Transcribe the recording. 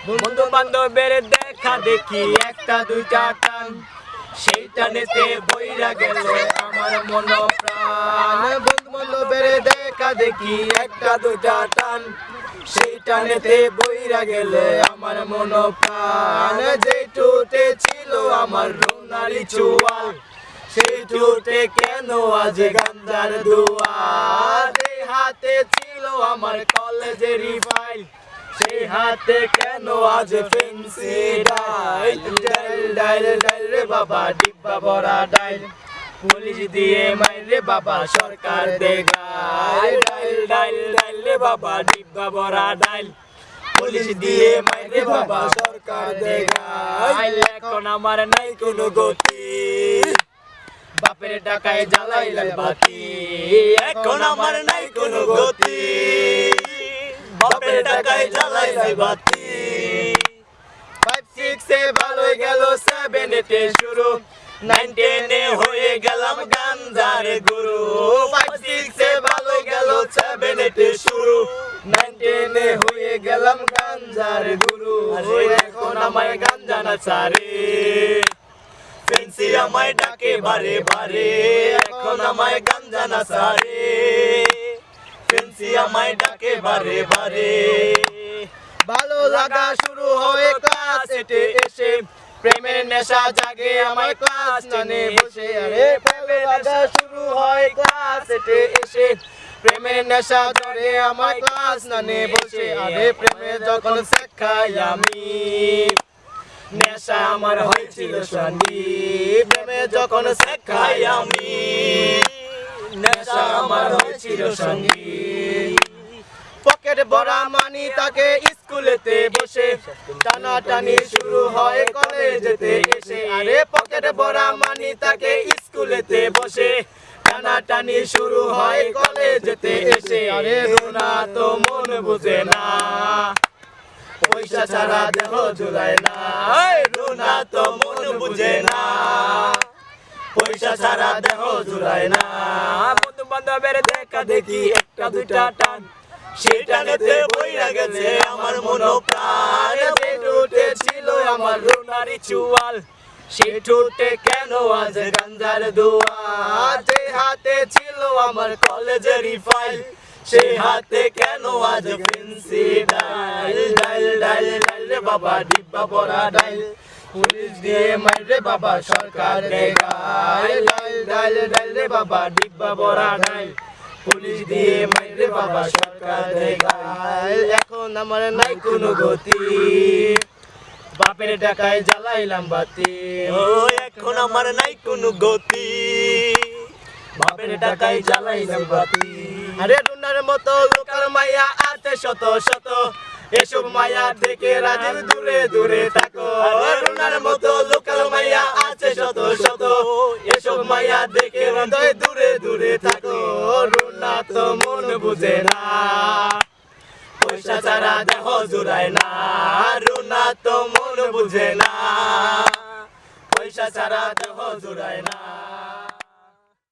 বন্ধু বান্ধবের দেখা দেখি একটা দুইটা টান। সেই টানেতে বইরা গেল আমার মন প্রাণ বন্ধু বান্ধবের দেখা দেখি একটা দুইটা টান। সেই টানেতে বইরা গেলে আমার মন প্রাণ যে টুটে ছিল আমার রোনারি চুয়াল সেই টুটে কেন আজ গান্ধার দুয়ার হাতে ছিল আমার কলেজেরই ফাইল সেই হাতে কেন আজ ফেন্সি ডাইল ডাইল ডাইল ডাইল রে বাবা, ডিব্বা ভরা ডাইল পুলিশ দিয়ে মাইরে বাবা, সরকার দে গাইল ডাইল ডাইল ডাইল রে বাবা, ডিব্বা ভরা ডাইল পুলিশ দিয়ে মাইরে বাবা, সরকার দে এখন আমার নাই কোনো গতি। বাপের টাকায় জ্বালাইলাম বাতি। এখন আমার নাই কোনো গতি। টাকায় জ্বালাইলাই বাতি। ফাইভ সিক্সে ভালো গেল সেভেন এতে শুরু। নাইন টেনে হয়ে গেলাম গাঞ্জার গুরু। ফাইভ সিক্সে ভালো গেল সেভেন এতে শুরু। নাইন টেনে হয়ে গেলাম গাঞ্জার গুরু। এখন আমায় গাঞ্জা না সারে ফেন্সি আমায় ডাকে বারে বারে। এখন আমায় গাঞ্জা না সারে ফেন্সি আমায় ডাকে বারে বারে। ভালো লাগা শুরু হয়ে ক্লাস এটে এসে। প্রেমের নেশা জাগে আমার ক্লাস নানে বসে। আরে প্রেমের লাগা শুরু হয় ক্লাস এটে এসে। প্রেমের নেশা ধরে আমার ক্লাস নানে বসে। আরে প্রেমে যখন শেখাই আমি। নেশা আমার হয়েছিল সন্ধি প্রেমে যখন শেখাই আমি। নেশা আমার হয়েছিল সঙ্গী। পকেট ভরা মানি তাকে স্কুলেতে বসে। টানা টানি শুরু হয় কলেজেতে এসে। আরে পকেট ভরা মানি তাকে স্কুলেতে বসে। টানা টানি শুরু হয় কলেজেতে এসে। আরে রোনা, তো মন বুঝে না। পয়সা ছাড়া দেহ ঝুলায় না। রোনা, তো মন বুঝে না। পয়সা ছাড়া দেহ ঝুলায় না। বান্ধবের দেখা দেখি একটা দুইটা টান। সেই টানেতে বইরা গেছে আমার মন প্রাণ। আমার রোনারি চুয়াল। সে টুটে কেন আজ গাঞ্জার দোয়া যে হাতে ছিল আমার কলেজেরই ফাইল সে হাতে কেন আজ ফেন্সি ডাইল? ডাইল ডাইল ডাইল রে বাবা ডিব্বা পড়া ডাইল। পুলিশ দিয়ে মাইরে বাবা সরকার রে ডাইল ডাইল রে বাবা ডিব্বা পড়া ডাইল পুলিশ দিয়ে মাইরে বাবা সরকার এখন আমার নাই কোনো গতি। বাপের টাকায় জ্বালাইলাম বাতি। ও এখন আমার নাই কোনো গতি। বাপের টাকায় জ্বালাইলাম বাতি। আরে ডুনার মতো লোকাল মাইয়া আছে শত শত। এসব মায়া থেকে রাজের দূরে দূরে থাকো। ডুনার মতো লোকাল মাইয়া আছে শত শত। এসব মায়া হৃদয় দূরে দূরে থাকো, রুনা তো মন বুঝে না। পয়সা ছাড়া দেহ জুড়ায় না, রুনা তো মন বুঝে না। পয়সা ছাড়া দেহ জুড়ায় না।